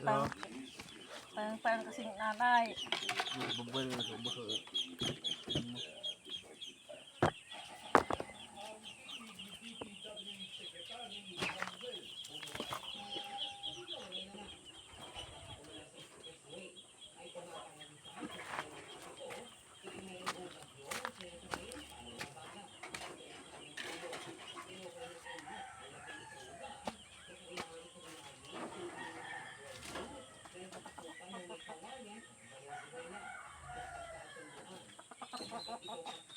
Gatang, parang, parang kasing nanay. Bubal na ito. Ha, ha, ha, ha.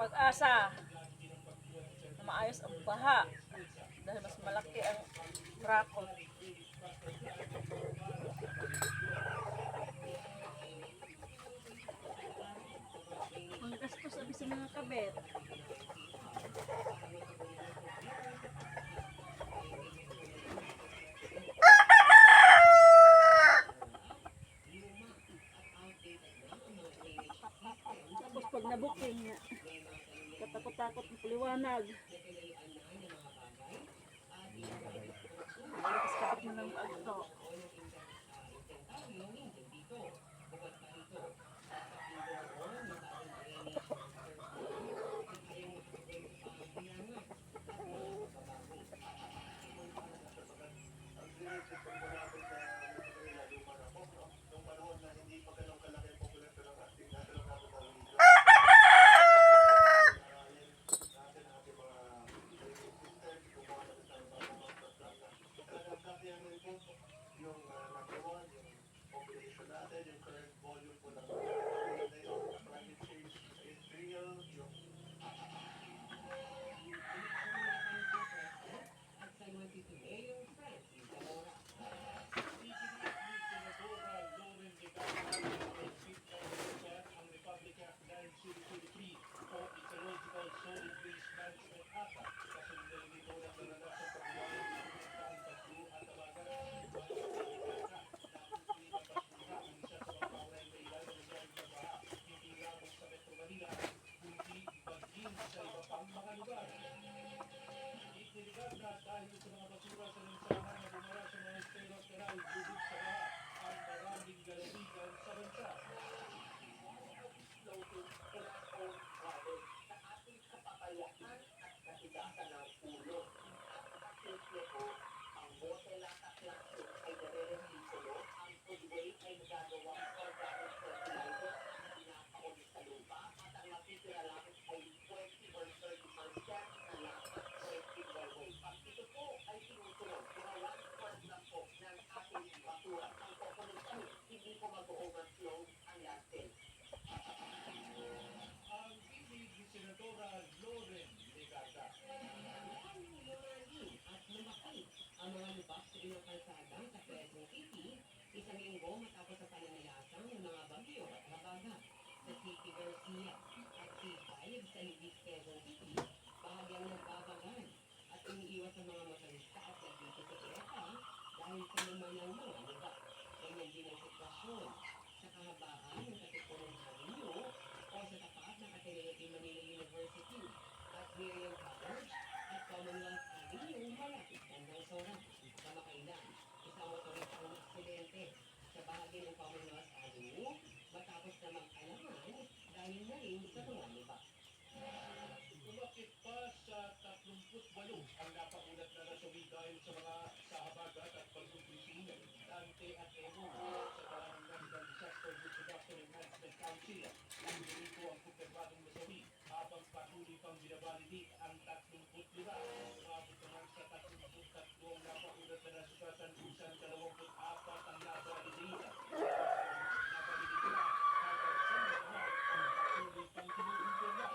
Pag-asa na maayos ang baha dahil mas malaki ang rakot. Ang gastos sabi sa mga kabet. Tapos pag nabuking nga, katakot-takot ng paliwanag. Tapos kapit mo ng agto. Ang mga lubak sa ilang kalsadang sa Quezon City, isang linggo matapos sa pananalasan ng mga bagyo at habagat. Sa City Garcia at C5 sa Libis, Quezon City, bahagyang nagbabagan at iniiwas ang mga motorista at nagdito sa dahil sa naman ng mga din ang sitwasyon sa kahabaan ng Katipunan Avenue o sa tapat ng Ateneo Manila University at Miriam College at Commonwealth Avenue malapit ng Sora. Kamakailan, isang motorista ang aksidente sa bahagi ng Commonwealth Avenue alanganin na rin sa mga iba. Umakit pa sa 38 ang napakulat na nasawi dahil sa mga pang binabalidate ang 35. Umabot naman sa 33 ang napakulat na nasugatan kung saan 24 ang nabalidate. Nabalidate na habang sa naman ang patuloy pang kinuumpirma.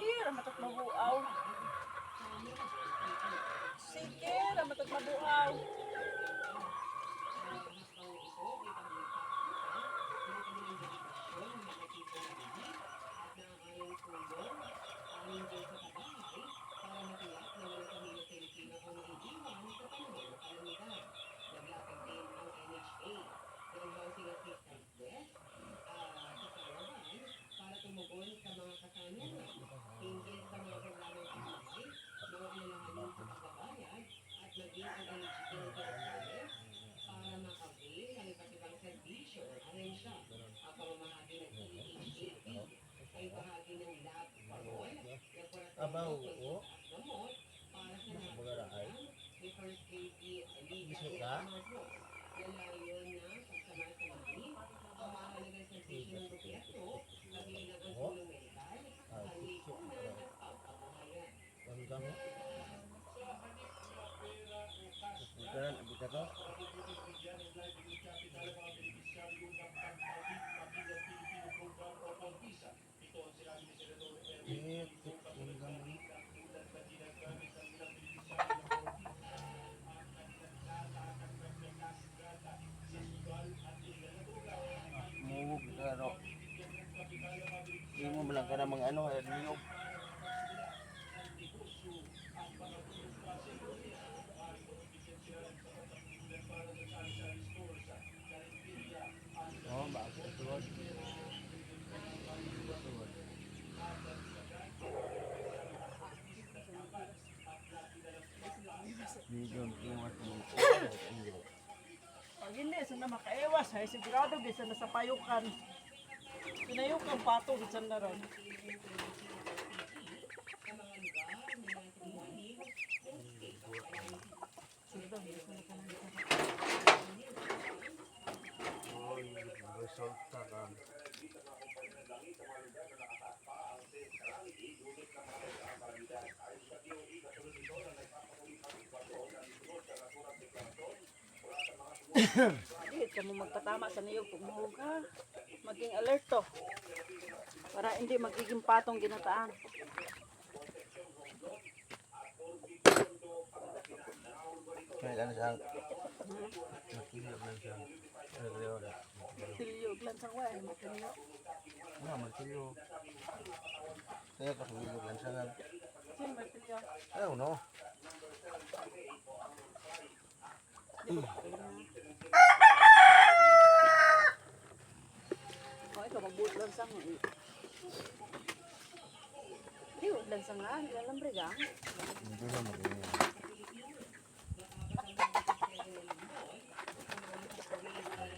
Sige, ramatot mabuaw. Sige, ramatot mabuaw. para tumugon sa mga katanungan hinggil sa mga programang pamahal, mga alalahanin sa pagbabayad, at maging ang eligibility requirements para makabil ng iba't ibang serbisyo o ahensya. Ang pamamahagi ng EHAP ay bahagi ng lab parol, Abaw, laboratory oo. at gamot para sa Bagara ay. ni First Aid Legal Gusto ka? Lalayon na pagsamay-samay ang mahalagang serbisyo ng gobyerno kabilang ang Oo. tulong medikal, Ah, kalipunan at pagpapahayan. Ang kami. Bukan, bukan to. Eh, ang kami. Mungog ka no. Hindi mo lang ka na mga ano, eh, niyog. Oh, bago ito. Medyo ingat mo. Pag hindi, sana makaiwas. Ay, sigurado, di sana sa payukan. Pinayukan pato, di sana ron. Resulta ka. Hindi, ka mo magpatama sa niyog ha. Maging alerto. Para hindi magiging patong ginataan. Kaya ano siya? Makilyo lang siya. Tilyog lang sa way. Matilyo. Na, makilyo. Kaya kasulyo lang siya. Sino ba tilyo? Ayaw no. O, ikaw magbuot lang sa mga. Hindi, huwag lang sa nga. Nilalambre ka. Hindi na magiging.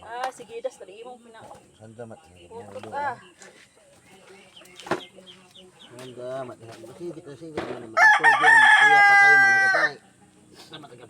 Ah, sige, das. Tali imong pina. Sanda mat. Ah. Sanda mat. Kasi di na mag-ito dyan. Kaya pa kayo managatay. Sama taga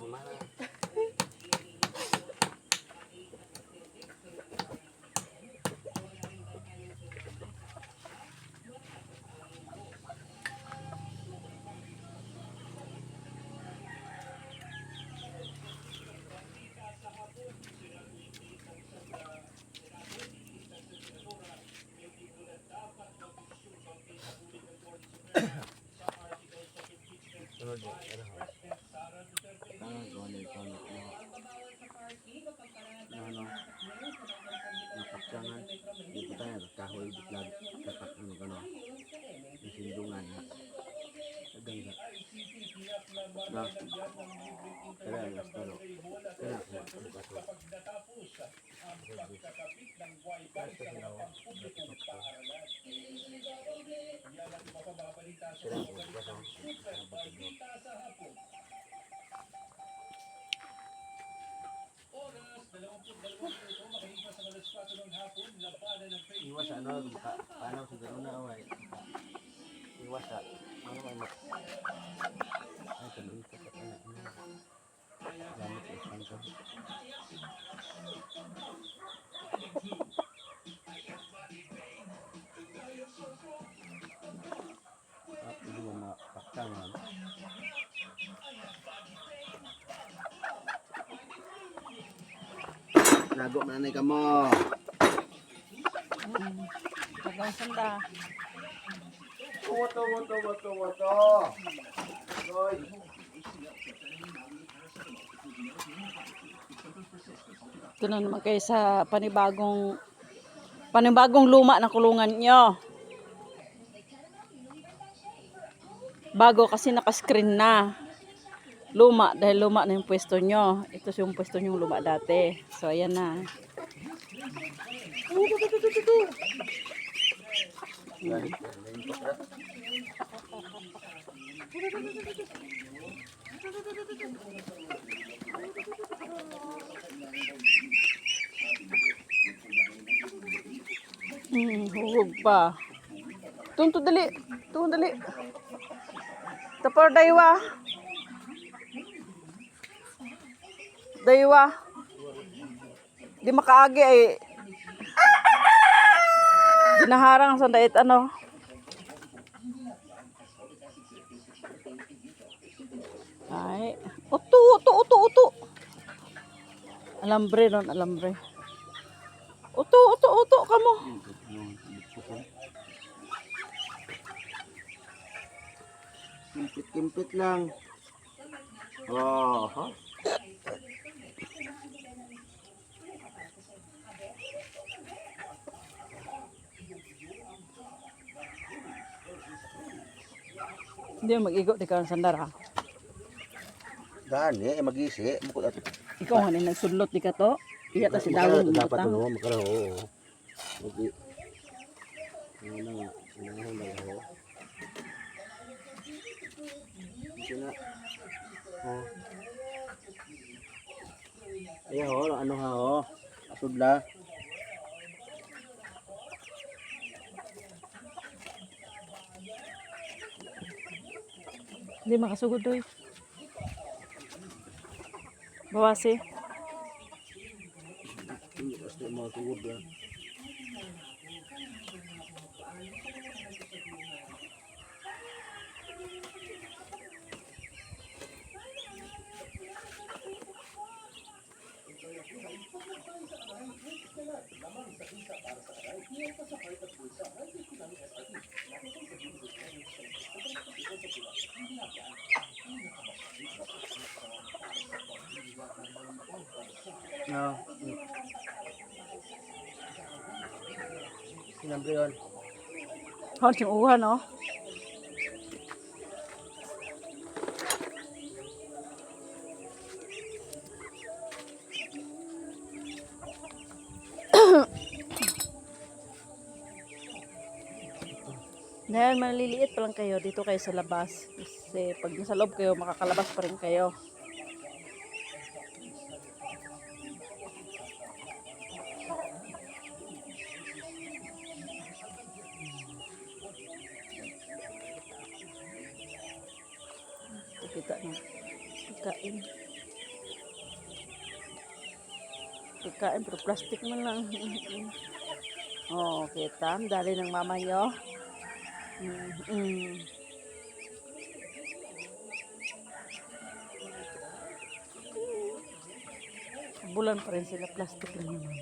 Parang ulit, ulit na. Na ano, napaksangan. Hindi ko tayo, kahoy, gano'n. Yung sindungan na. Ganda. Na, kaya, last talo. Iwas sa, ano may mak... Ay, tanong ko pa pala. Gamit isang ko. Ah, hindi mo mapaktangan. Lago mananay ka mo. Hanggang sanda. Wato, wato, wato, wato. Goy. Ito na naman kayo sa panibagong panibagong luma na kulungan nyo. Bago kasi naka-screen na. Luma dahil luma na yung pwesto nyo. Ito yung pwesto nyo luma dati. So ayan na. Yan. Hmm, huwag pa. Tunto dali. Tunto dali. Tapos daywa. Daywa. Di makaagi ay ginaharang sa dait ano. Ay, uto, uto, uto, uto. Alambre nun, alambre. Uto, uto, uto, kamo. Kimpit-kimpit lang. Oh, ha? Hindi mo mag-igo di ka ng sandar ha. Eh, mag-isi. Bukod at Ikaw nga ni nagsulot di ka to. Iya ta si Dawon Dapat butang. ano, magkaroon. Oo. Mag-i. Ano na nga. Unahon na ako. Ito na. Oh. Ayaw, oh, ano ha, oh. Asudla. Hindi makasugod doy. Bawasi. Hindi, basta mga tugod lang. No. Sinambre yun. Sing uha no. Dahil maliliit pa lang kayo, dito kayo sa labas. Kasi pag nasa loob kayo, makakalabas pa rin kayo. Plastic man lang. oh, kita. Ang Dali ng mama. Mm, mm. Bulan pa rin sila, plastic lang naman.